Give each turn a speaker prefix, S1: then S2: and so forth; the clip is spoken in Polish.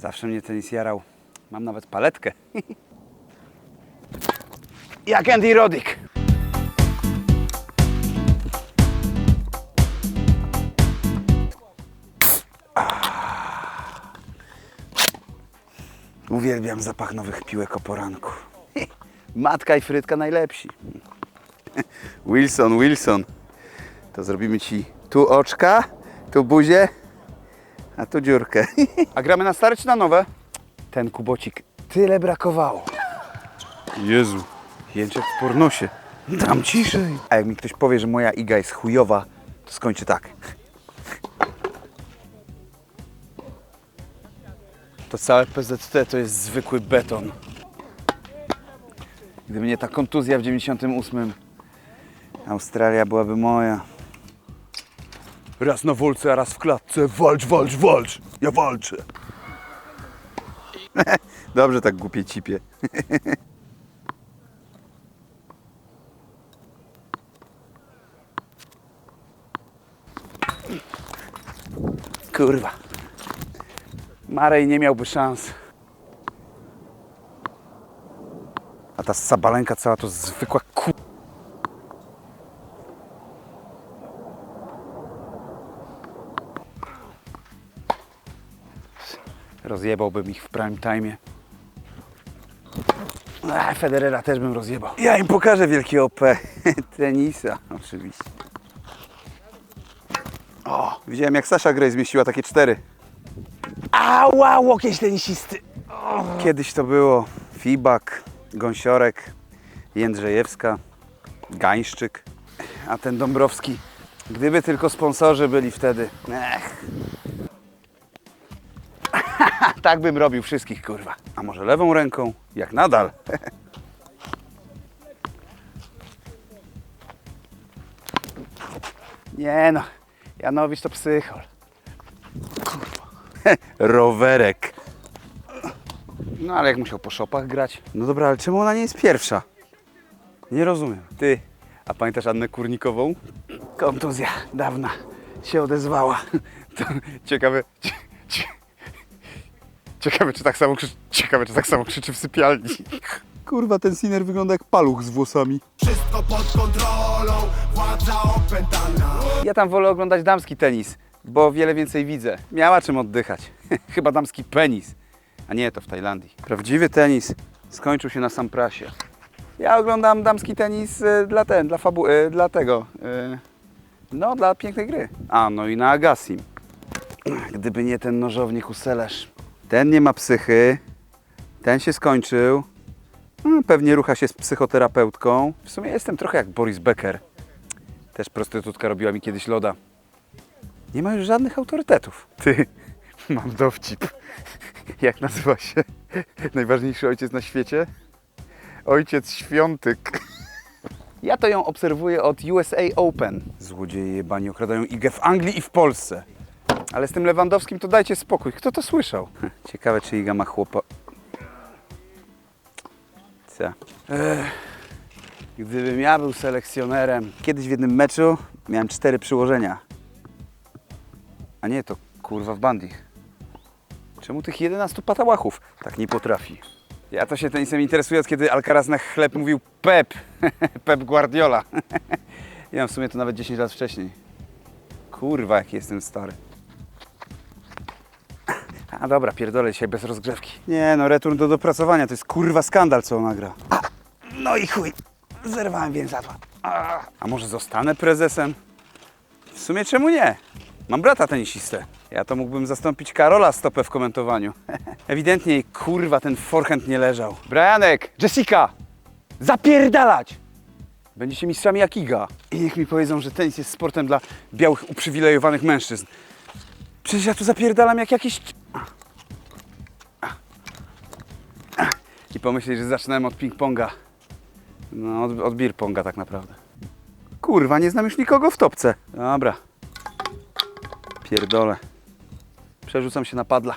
S1: Zawsze mnie tenis jarał. Mam nawet paletkę. Jak Andy Roddick. Ah. Uwielbiam zapach nowych piłek o poranku. Matka i frytka najlepsi. Wilson, Wilson. To zrobimy ci tu oczka, tu buzię, a tu dziurkę. A gramy na stare czy na nowe? Ten kubocik tyle brakowało. Jezu, jęczek w pornosie. Dam ciszej. A jak mi ktoś powie, że moja iga jest chujowa, to skończy tak. To całe PZT to jest zwykły beton. Gdyby nie ta kontuzja w 98, Australia byłaby moja. Raz na wolce, a raz w klatce. Walcz, walcz, walcz. Ja walczę. Dobrze tak głupie cipie. Kurwa. Marej nie miałby szans. A ta sabalenka cała to zwykła ku... Rozjebałbym ich w prime time. Federera też bym rozjebał. Ja im pokażę wielki OP tenisa, oczywiście. O, widziałem jak Sasza Grey zmieściła takie cztery. Ała, łokieć tenisisty. O. Kiedyś to było Fibak, Gąsiorek, Jędrzejewska, Gańszczyk, a ten Dąbrowski. Gdyby tylko sponsorzy byli wtedy. Ech. tak bym robił wszystkich, kurwa. A może lewą ręką? Jak nadal. Nie no, Janowicz to psychol. Rowerek. No ale jak musiał po szopach grać? No dobra, ale czemu ona nie jest pierwsza? Nie rozumiem. Ty, a pamiętasz Annę Kurnikową? Kontuzja dawna się odezwała. To ciekawe... cie- cie- Ciekawe, czy tak samo krzyczy, ciekawe, czy tak samo krzyczy w sypialni. Kurwa, ten Sinner wygląda jak paluch z włosami.
S2: Wszystko pod kontrolą, władza opętana
S1: Ja tam wolę oglądać damski tenis, bo wiele więcej widzę. Miała czym oddychać. Chyba damski penis, a nie to w Tajlandii. Prawdziwy tenis skończył się na Samprasie. Ja oglądam damski tenis y, dla ten, dla fabu, y, dla tego, y, no dla pięknej gry. A, no i na Agassim. Gdyby nie ten nożownik Uselesz. Ten nie ma psychy, ten się skończył. No, pewnie rucha się z psychoterapeutką. W sumie jestem trochę jak Boris Becker. Też prostytutka robiła mi kiedyś loda. Nie ma już żadnych autorytetów. Ty, mam dowcip. Jak nazywa się najważniejszy ojciec na świecie? Ojciec Świątyk. Ja to ją obserwuję od USA Open. Złodzieje jebani okradają igę w Anglii i w Polsce. Ale z tym Lewandowskim to dajcie spokój. Kto to słyszał? Ciekawe, czy Iga ma chłopa... Co? Ech. Gdybym ja był selekcjonerem, kiedyś w jednym meczu miałem cztery przyłożenia. A nie, to kurwa w bandich. Czemu tych 11 patałachów tak nie potrafi? Ja to się tenisem interesuję od kiedy Alcaraz na chleb mówił Pep, Pep Guardiola. ja mam w sumie to nawet 10 lat wcześniej. Kurwa, jaki jestem stary. A dobra, pierdolę dzisiaj bez rozgrzewki. Nie no, return do dopracowania, to jest kurwa skandal, co ona gra. No i chuj, zerwałem więzadła. A, a może zostanę prezesem? W sumie czemu nie? Mam brata tenisistę. Ja to mógłbym zastąpić Karola stopę w komentowaniu. Ewidentnie jej kurwa ten forehand nie leżał. Brianek, Jessica, zapierdalać! Będziecie mistrzami jak Iga. I niech mi powiedzą, że tenis jest sportem dla białych, uprzywilejowanych mężczyzn. Przecież ja tu zapierdalam jak jakiś... I pomyśleć, że zaczynałem od ping-ponga. No, od, od beer ponga tak naprawdę. Kurwa, nie znam już nikogo w topce. Dobra. Pierdolę. Przerzucam się na padla.